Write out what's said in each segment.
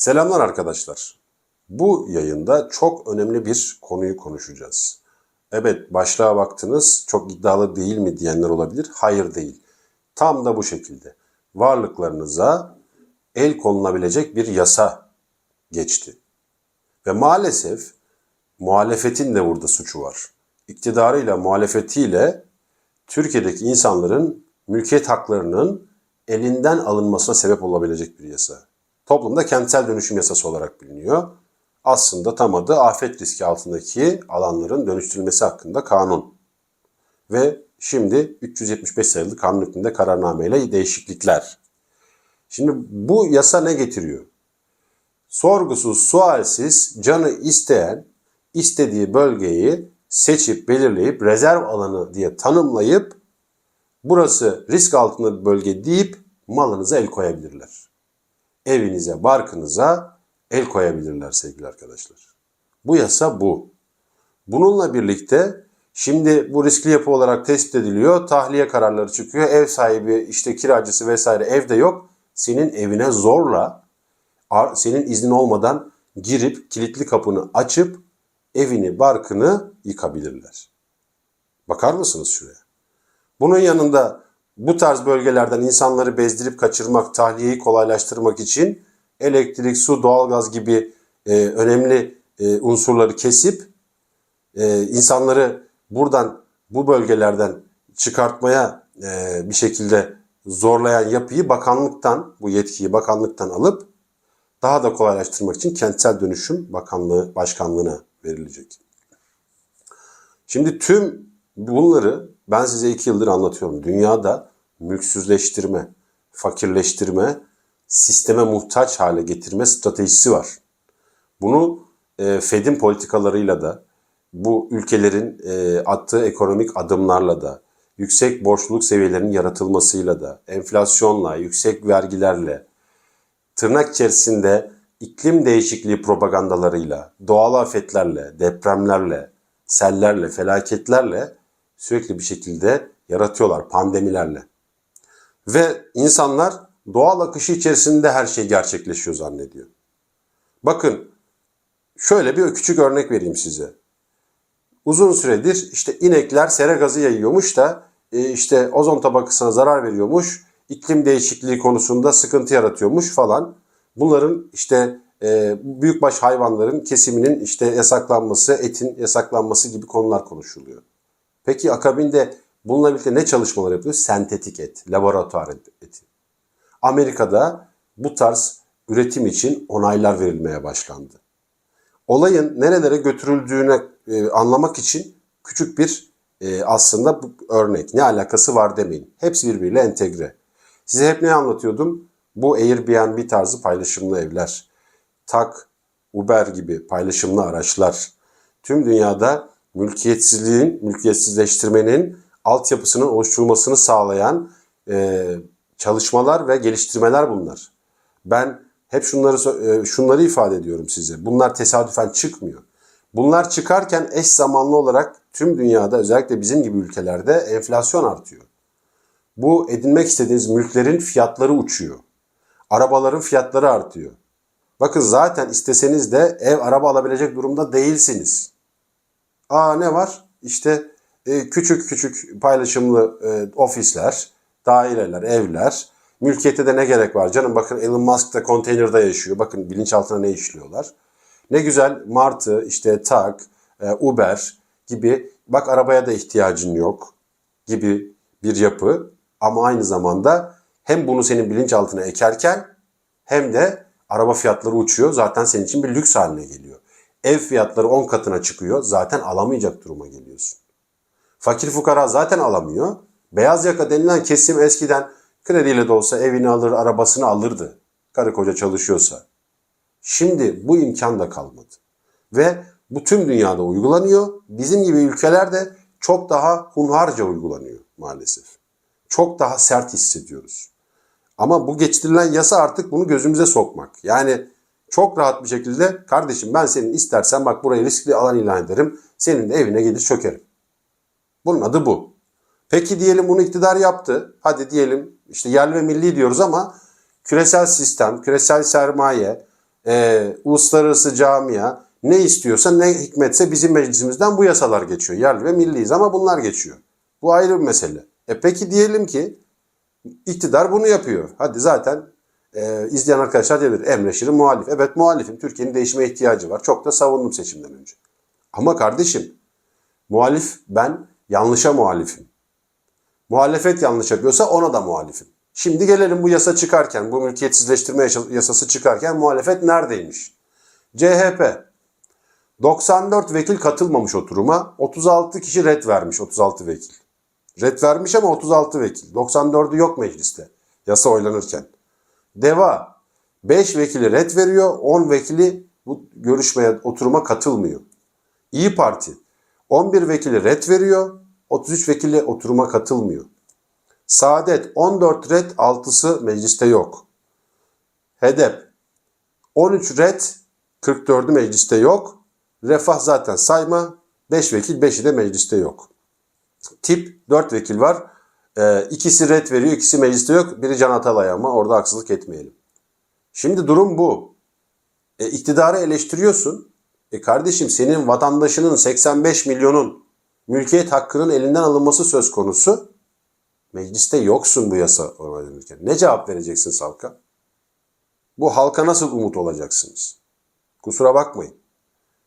Selamlar arkadaşlar. Bu yayında çok önemli bir konuyu konuşacağız. Evet başlığa baktınız çok iddialı değil mi diyenler olabilir. Hayır değil. Tam da bu şekilde. Varlıklarınıza el konulabilecek bir yasa geçti. Ve maalesef muhalefetin de burada suçu var. İktidarıyla muhalefetiyle Türkiye'deki insanların mülkiyet haklarının elinden alınmasına sebep olabilecek bir yasa. Toplumda kentsel dönüşüm yasası olarak biliniyor. Aslında tam adı afet riski altındaki alanların dönüştürülmesi hakkında kanun. Ve şimdi 375 sayılı kanun hükmünde kararnameyle değişiklikler. Şimdi bu yasa ne getiriyor? Sorgusuz, sualsiz canı isteyen istediği bölgeyi seçip belirleyip rezerv alanı diye tanımlayıp burası risk altında bir bölge deyip malınıza el koyabilirler. Evinize, barkınıza el koyabilirler sevgili arkadaşlar. Bu yasa bu. Bununla birlikte şimdi bu riskli yapı olarak tespit ediliyor. Tahliye kararları çıkıyor. Ev sahibi işte kiracısı vesaire evde yok. Senin evine zorla senin iznin olmadan girip kilitli kapını açıp evini barkını yıkabilirler. Bakar mısınız şuraya? Bunun yanında bu tarz bölgelerden insanları bezdirip kaçırmak, tahliyeyi kolaylaştırmak için elektrik, su, doğalgaz gibi e, önemli e, unsurları kesip e, insanları buradan bu bölgelerden çıkartmaya e, bir şekilde zorlayan yapıyı bakanlıktan, bu yetkiyi bakanlıktan alıp daha da kolaylaştırmak için kentsel dönüşüm bakanlığı başkanlığına verilecek. Şimdi tüm bunları ben size iki yıldır anlatıyorum. Dünyada mülksüzleştirme, fakirleştirme, sisteme muhtaç hale getirme stratejisi var. Bunu e, Fed'in politikalarıyla da, bu ülkelerin e, attığı ekonomik adımlarla da, yüksek borçluluk seviyelerinin yaratılmasıyla da, enflasyonla, yüksek vergilerle, tırnak içerisinde iklim değişikliği propagandalarıyla, doğal afetlerle, depremlerle, sellerle, felaketlerle sürekli bir şekilde yaratıyorlar pandemilerle. Ve insanlar doğal akışı içerisinde her şey gerçekleşiyor zannediyor. Bakın şöyle bir küçük örnek vereyim size. Uzun süredir işte inekler sera gazı yayıyormuş da e, işte ozon tabakasına zarar veriyormuş, iklim değişikliği konusunda sıkıntı yaratıyormuş falan. Bunların işte e, büyükbaş hayvanların kesiminin işte yasaklanması, etin yasaklanması gibi konular konuşuluyor. Peki akabinde bununla birlikte ne çalışmalar yapıyor? Sentetik et, laboratuvar eti. Amerika'da bu tarz üretim için onaylar verilmeye başlandı. Olayın nerelere götürüldüğüne e, anlamak için küçük bir e, aslında bu örnek. Ne alakası var demeyin. Hepsi birbiriyle entegre. Size hep ne anlatıyordum? Bu Airbnb tarzı paylaşımlı evler, Tak, Uber gibi paylaşımlı araçlar tüm dünyada mülkiyetsizliğin, mülkiyetsizleştirmenin altyapısının oluşturulmasını sağlayan e, çalışmalar ve geliştirmeler bunlar. Ben hep şunları e, şunları ifade ediyorum size. Bunlar tesadüfen çıkmıyor. Bunlar çıkarken eş zamanlı olarak tüm dünyada özellikle bizim gibi ülkelerde enflasyon artıyor. Bu edinmek istediğiniz mülklerin fiyatları uçuyor. Arabaların fiyatları artıyor. Bakın zaten isteseniz de ev araba alabilecek durumda değilsiniz. Aa ne var? İşte e, küçük küçük paylaşımlı e, ofisler, daireler, evler. Mülkiyete de ne gerek var? Canım bakın Elon Musk da konteynerde yaşıyor. Bakın bilinçaltına ne işliyorlar. Ne güzel Martı, işte Tak, e, Uber gibi bak arabaya da ihtiyacın yok gibi bir yapı. Ama aynı zamanda hem bunu senin bilinçaltına ekerken hem de araba fiyatları uçuyor. Zaten senin için bir lüks haline geliyor. Ev fiyatları 10 katına çıkıyor. Zaten alamayacak duruma geliyorsun. Fakir fukara zaten alamıyor. Beyaz yaka denilen kesim eskiden krediyle de olsa evini alır, arabasını alırdı. Karı koca çalışıyorsa. Şimdi bu imkan da kalmadı. Ve bu tüm dünyada uygulanıyor. Bizim gibi ülkelerde çok daha hunharca uygulanıyor maalesef. Çok daha sert hissediyoruz. Ama bu geçtirilen yasa artık bunu gözümüze sokmak. Yani çok rahat bir şekilde kardeşim ben senin istersen bak burayı riskli alan ilan ederim. Senin de evine gelir çökerim. Bunun adı bu. Peki diyelim bunu iktidar yaptı. Hadi diyelim işte yerli ve milli diyoruz ama küresel sistem, küresel sermaye, e, uluslararası camia ne istiyorsa ne hikmetse bizim meclisimizden bu yasalar geçiyor. Yerli ve milliyiz ama bunlar geçiyor. Bu ayrı bir mesele. E peki diyelim ki iktidar bunu yapıyor. Hadi zaten e, izleyen arkadaşlar diyebilir. Emre Şirin muhalif. Evet muhalifim. Türkiye'nin değişime ihtiyacı var. Çok da savundum seçimden önce. Ama kardeşim muhalif ben yanlışa muhalifim. Muhalefet yanlış yapıyorsa ona da muhalifim. Şimdi gelelim bu yasa çıkarken, bu mülkiyetsizleştirme yasa- yasası çıkarken muhalefet neredeymiş? CHP 94 vekil katılmamış oturuma, 36 kişi red vermiş 36 vekil. Red vermiş ama 36 vekil. 94'ü yok mecliste yasa oylanırken. DEVA 5 vekili red veriyor, 10 vekili bu görüşmeye, oturuma katılmıyor. İyi Parti 11 vekili red veriyor, 33 vekili oturuma katılmıyor. Saadet 14 red, 6'sı mecliste yok. HEDEP 13 red, 44'ü mecliste yok. Refah zaten sayma, 5 vekil, 5'i de mecliste yok. Tip 4 vekil var. Ee, ikisi red veriyor, ikisi mecliste yok. Biri Can Atalay ama orada haksızlık etmeyelim. Şimdi durum bu. E, iktidarı eleştiriyorsun. E kardeşim senin vatandaşının 85 milyonun mülkiyet hakkının elinden alınması söz konusu. Mecliste yoksun bu yasa onaylanırken. Ne cevap vereceksin halka? Bu halka nasıl umut olacaksınız? Kusura bakmayın.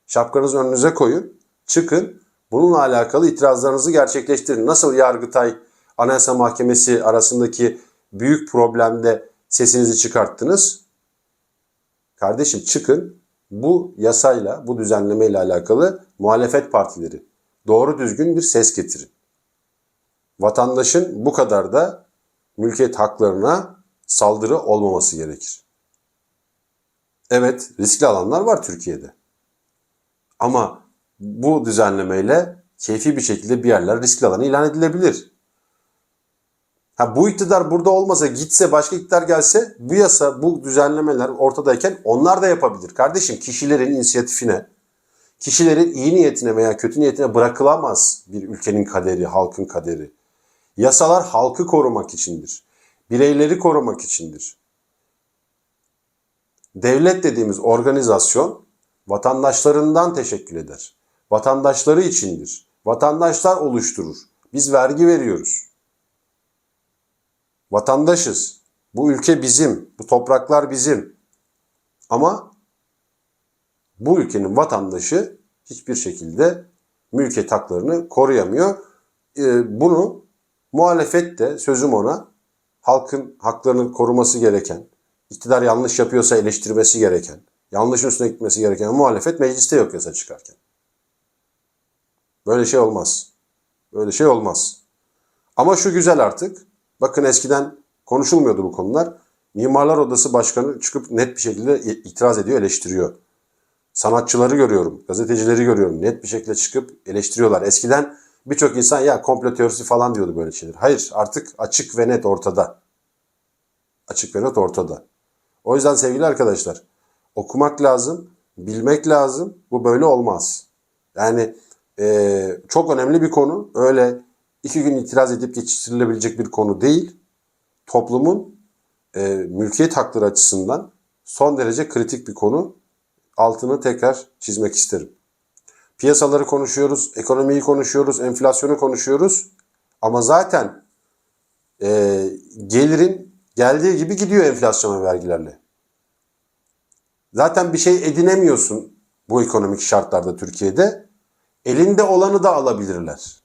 Şapkanızı önünüze koyun, çıkın, bununla alakalı itirazlarınızı gerçekleştirin. Nasıl Yargıtay, Anayasa Mahkemesi arasındaki büyük problemde sesinizi çıkarttınız? Kardeşim çıkın, bu yasayla, bu düzenlemeyle alakalı muhalefet partileri doğru düzgün bir ses getirin. Vatandaşın bu kadar da mülkiyet haklarına saldırı olmaması gerekir. Evet, riskli alanlar var Türkiye'de. Ama bu düzenlemeyle keyfi bir şekilde bir yerler riskli alanı ilan edilebilir. Ha, bu iktidar burada olmasa gitse başka iktidar gelse bu yasa bu düzenlemeler ortadayken onlar da yapabilir. Kardeşim kişilerin inisiyatifine, kişilerin iyi niyetine veya kötü niyetine bırakılamaz bir ülkenin kaderi, halkın kaderi. Yasalar halkı korumak içindir. Bireyleri korumak içindir. Devlet dediğimiz organizasyon vatandaşlarından teşekkür eder. Vatandaşları içindir. Vatandaşlar oluşturur. Biz vergi veriyoruz. Vatandaşız. Bu ülke bizim. Bu topraklar bizim. Ama bu ülkenin vatandaşı hiçbir şekilde mülkiyet haklarını koruyamıyor. Ee, bunu muhalefet de sözüm ona halkın haklarını koruması gereken, iktidar yanlış yapıyorsa eleştirmesi gereken, yanlışın üstüne gitmesi gereken muhalefet mecliste yok yasa çıkarken. Böyle şey olmaz. Böyle şey olmaz. Ama şu güzel artık. Bakın eskiden konuşulmuyordu bu konular. Mimarlar Odası Başkanı çıkıp net bir şekilde itiraz ediyor, eleştiriyor. Sanatçıları görüyorum, gazetecileri görüyorum. Net bir şekilde çıkıp eleştiriyorlar. Eskiden birçok insan ya komplo teorisi falan diyordu böyle şeyler. Hayır artık açık ve net ortada. Açık ve net ortada. O yüzden sevgili arkadaşlar okumak lazım, bilmek lazım. Bu böyle olmaz. Yani e, çok önemli bir konu. Öyle iki gün itiraz edip geçiştirilebilecek bir konu değil. Toplumun e, mülkiyet hakları açısından son derece kritik bir konu. Altını tekrar çizmek isterim. Piyasaları konuşuyoruz, ekonomiyi konuşuyoruz, enflasyonu konuşuyoruz. Ama zaten e, gelirin geldiği gibi gidiyor enflasyon ve vergilerle. Zaten bir şey edinemiyorsun bu ekonomik şartlarda Türkiye'de. Elinde olanı da alabilirler.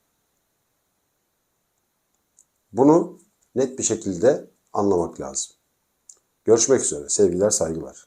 Bunu net bir şekilde anlamak lazım. Görüşmek üzere. Sevgiler, saygılar.